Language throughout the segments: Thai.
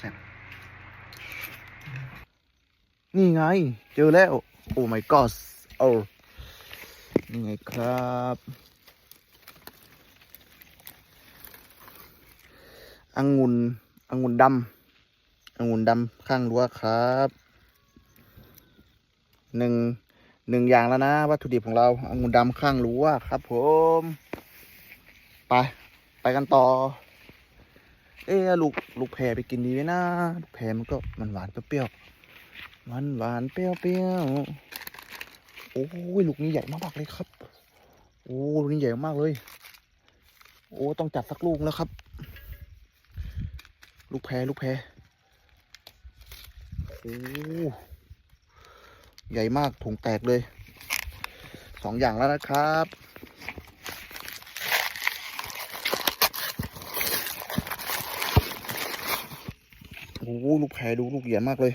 แซ่บนี่ไง เจอแล้ว โอ้ my god โอ้นี่ไงครับองุ่นองุ่นดำองุ่นดำข้างรั้วครับหนึ่งหนึ่งอย่างแล้วนะ วัตถุดิบของเราองุ่นดำข้างรั้วครับ ผม ไป ไปกันต่อ เอ๊ลูกลูกแพรไปกินดีไหมนะลูกแพรมันก็มันหวานเปรี้ยวๆหวานหวานเปรี้ยวเปรี้ยวโอ้ยลูกนี้ใหญ่มากเลยครับ โอ้ลูกนี้ใหญ่มากเลย โอ้ต้องจัดสักลูกแล้วครับ ลูกแพรลูกแพรโอ้ใหญ่มากถุงแตกเลยสองอย่างแล้วนะครับ โอ้โห ลูกแพรดูลูกใหญ่มากเลย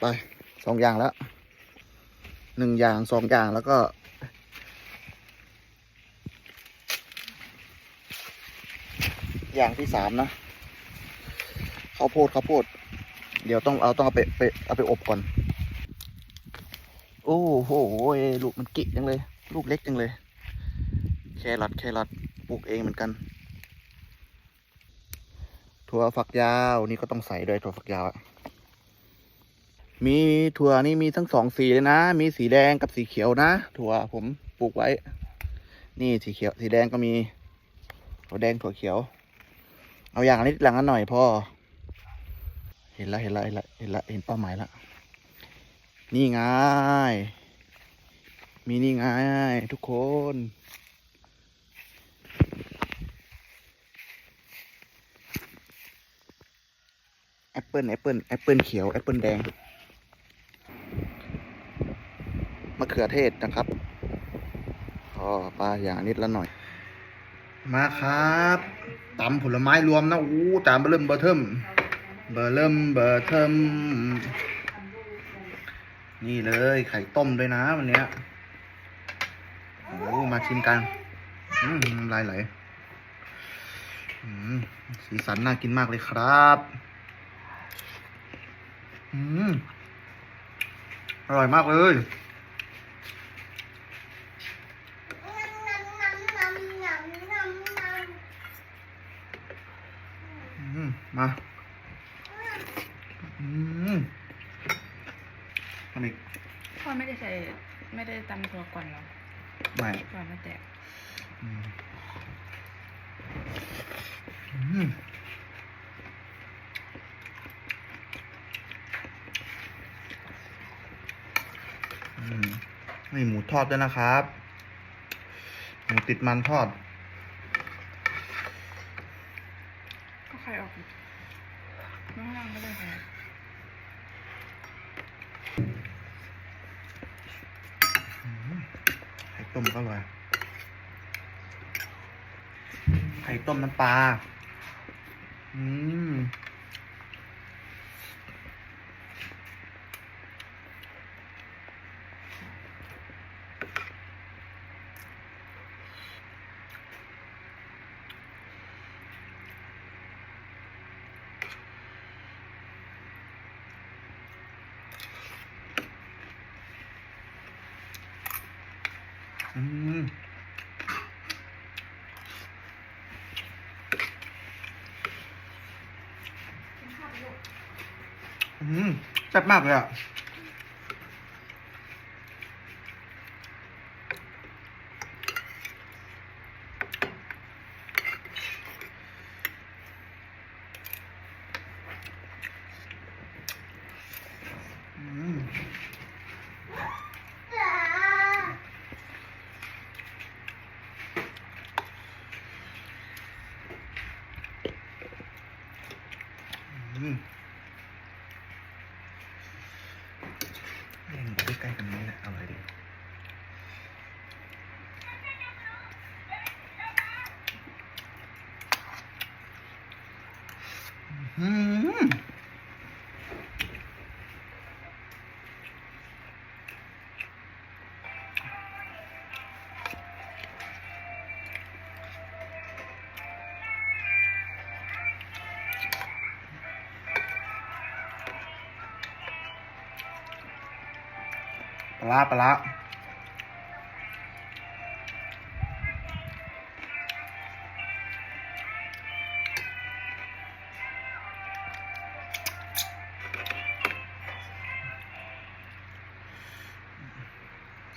ไปสองอย่างแล้วหนึ่งอย่างสองอย่างแล้วก็ อย่างที่สามนะข้าวโพดข้าวโพด เดี๋ยวต้องเอาต้องเอาไปไปเอาไปอบก่อน โอ้โหลูกมันกิจังเลย ลูกเล็กจังเลย แครอทแครอทปลูกเองเหมือนกัน ถั่วฝักยาวนี่ก็ต้องใส่ด้วยถั่วฝักยาวอะมีถั่วนี่มีทั้งสองสีเลยนะ มีสีแดงกับสีเขียวนะ ถั่วผมปลูกไว้ นี่สีเขียว สีแดงก็มีถั่วแดงถั่วเขียว เอาอย่างนิดหลังละหน่อยพ่อ เห็นละเห็นละเห็นละเห็นละเห็นเป้าหมายละนี่ไงมีนี่ไงทุกคน แอปเปิลแอปเปิลแอปเปิลเขียวแอปเปิลแดงมะเขือเทศนะครับพอปลาอย่างนิดละหน่อย มาครับตำผลไม้รวมนะอู้จานเบอร์เริ่มเบอร์เทิมเบอร์เริ่มเบอร์เทิมนี่เลยไข่ต้มด้วยนะวันนี้โอ้มาชิมกันอืมลายไหลอืมสีสันน่ากินมากเลยครับ อืม อร่อยมากเลย อืม มาอืมอันนี้พ่อไม่ได้ใส่ไม่ได้ตำถั่วก่อนเหรอไม่ก่อนมาแตกอืม อืมอืม นี่หมูทอดด้วยนะครับ หมูติดมันทอด ก็ไข่ออกข้างล่างก็ได้ค่ะไข่ต้มก็อร่อยไข่ต้มน้ำปลา อืม อืมอืมแซ่บมากเลยอะ อืม อืม เล่นใกล้ๆกันนี้แหละอร่อยดีอืม ปลาปลา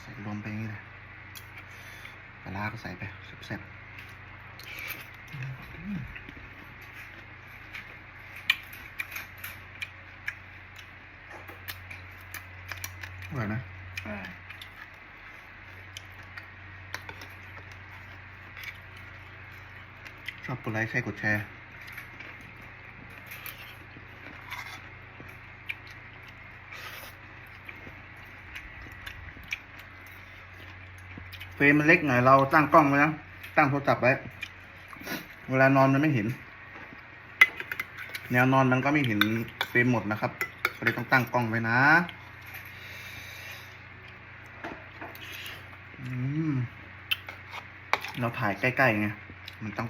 ใส่รวมไปอย่างนี้เลยปลาก็ใส่ไปแซ่บๆอร่อยนะ ชอบกดไลค์ใช่กดแชร์เฟรมมันเล็กหน่อยเราตั้งกล้องไว้นะ ตั้งโทรศัพท์ไว้ เวลานอนมันไม่เห็น แนวนอนมันก็ไม่เห็นเฟรมหมดนะครับก็เลยต้องตั้งกล้องไว้นะ อืม เราถ่ายใกล้ๆไง มันต้อง